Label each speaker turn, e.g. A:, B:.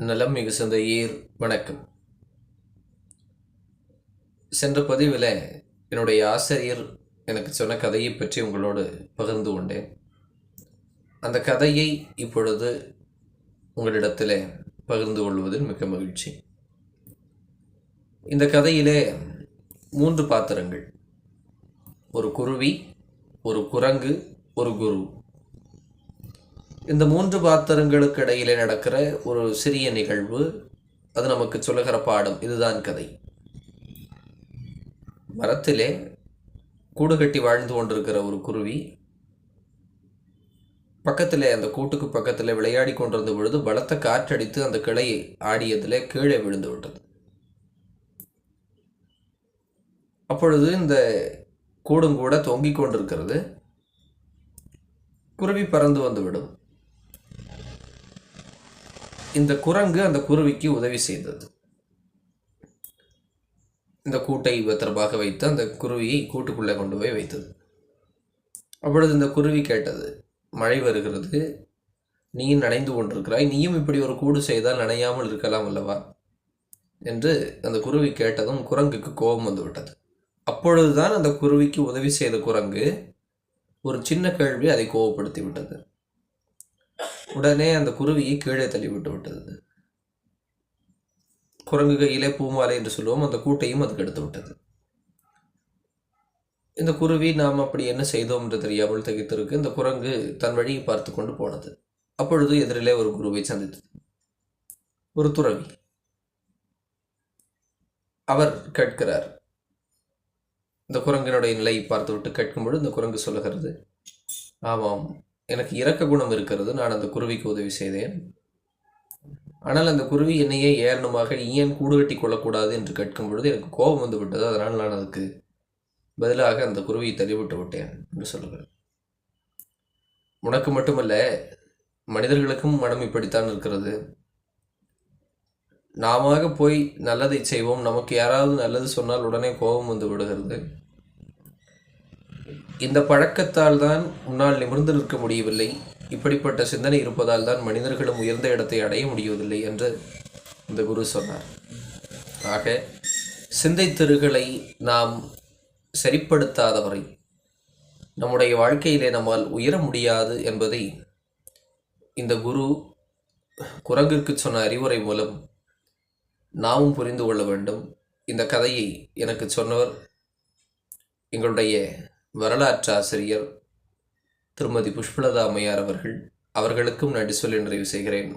A: நலம் மிகு சிந்தையீர் வணக்கம். சென்ற பதிவில் என்னுடைய ஆசிரியர் எனக்கு சொன்ன கதையை பற்றி உங்களோடு பகிர்ந்து கொண்டேன். அந்த கதையை இப்பொழுது உங்களிடத்தில் பகிர்ந்து கொள்வதில் மிக மகிழ்ச்சி. இந்த கதையிலே மூன்று பாத்திரங்கள். ஒரு குருவி ஒரு குரங்கு ஒரு குரு. இந்த மூன்று பாத்திரங்களுக்கு இடையிலே நடக்கிற ஒரு சிறிய நிகழ்வு அது நமக்கு சொல்லுகிற பாடம் இதுதான் கதை. மரத்திலே கூடு கட்டி வாழ்ந்து கொண்டிருக்கிற ஒரு குருவி பக்கத்தில் அந்த கூட்டுக்கு பக்கத்தில் விளையாடி கொண்டிருந்த பொழுது பலத்த காற்றடித்து அந்த கிளையை ஆடியதில் கீழே விழுந்து விட்டது. அப்பொழுது இந்த கூடும் கூட தொங்கிக் கொண்டிருக்கிறது. குருவி பறந்து வந்துவிடும் இந்த குரங்கு அந்த குருவிக்கு உதவி செய்தது. இந்த கூட்டை பத்திரமாக வைத்து அந்த குருவியை கூட்டுக்குள்ளே கொண்டு போய் வைத்தது. அப்பொழுது இந்த குருவி கேட்டது மழை வருகிறது. நீயும் நனைந்து கொண்டிருக்கிறாய். நீயும் இப்படி ஒரு கூடு செய்தால் நனையாமல் இருக்கலாம் அல்லவா? என்று அந்த குருவி கேட்டதும் குரங்குக்கு கோபம் வந்துவிட்டது அப்பொழுதுதான் அந்த குருவிக்கு உதவி செய்த குரங்கு ஒரு சின்ன கேள்வி அதை கோபப்படுத்தி விட்டது. உடனே அந்த குருவியை கீழே தள்ளிவிட்டு விட்டது. குரங்கு கையிலே பூமாலை என்று சொல்லுவோம். அந்த கூட்டையும் அதுக்கு எடுத்து விட்டது. இந்த குருவி நாம் அப்படி என்ன செய்தோம் என்று தெரியாமல் தகித்திருக்கு இந்த குரங்கு தன் வழியை பார்த்து கொண்டு போனது. அப்பொழுது எதிரிலே ஒரு குருவை சந்தித்தது. ஒரு துறவி. அவர் கேட்கிறார். இந்த குரங்கினுடைய நிலையை பார்த்துவிட்டு கேட்கும்பொழுது இந்த குரங்கு சொல்லுகிறது. ஆமாம் எனக்கு இரக்க குணம் இருக்கிறது. நான் அந்த குருவிக்கு உதவி செய்தேன். ஆனால் அந்த குருவி என்னையே ஏளனமாக நீ ஏன் கூடு கட்டி கொள்ளக்கூடாது என்று கேட்கும் பொழுது எனக்கு கோபம் வந்து விட்டது. அதனால் நான் அதுக்கு பதிலாக அந்த குருவியை தள்ளிவிட்டு விட்டேன் என்று சொல்லுகிறேன் உனக்கு மட்டுமல்ல மனிதர்களுக்கும் மனம் இப்படித்தான் இருக்கிறது. நாம போய் நல்லதை செய்வோம். நமக்கு யாராவது நல்லது சொன்னால் உடனே கோபம் வந்து விடுகிறது. இந்த பழக்கத்தால் தான் உன்னால் நிமிர்ந்து நிற்க முடியவில்லை. இப்படிப்பட்ட சிந்தனை இருப்பதால் தான் மனிதர்களும் உயர்ந்த இடத்தை அடைய முடியவில்லை என்று இந்த குரு சொன்னார். ஆக சிந்தை திருகளை நாம் சரிப்படுத்தாதவரை நம்முடைய வாழ்க்கையிலே நம்மால் உயர முடியாது என்பதை இந்த குரு குரங்கிற்கு சொன்ன அறிவுரை மூலம் நாமும் புரிந்து கொள்ள வேண்டும். இந்த கதையை எனக்கு சொன்னவர் எங்களுடைய வரலாற்று ஆசிரியர் திருமதி புஷ்பலதா அம்மையார் அவர்கள் அவர்களுக்கும் நன்றி சொல்லி நிறைவு செய்கிறேன்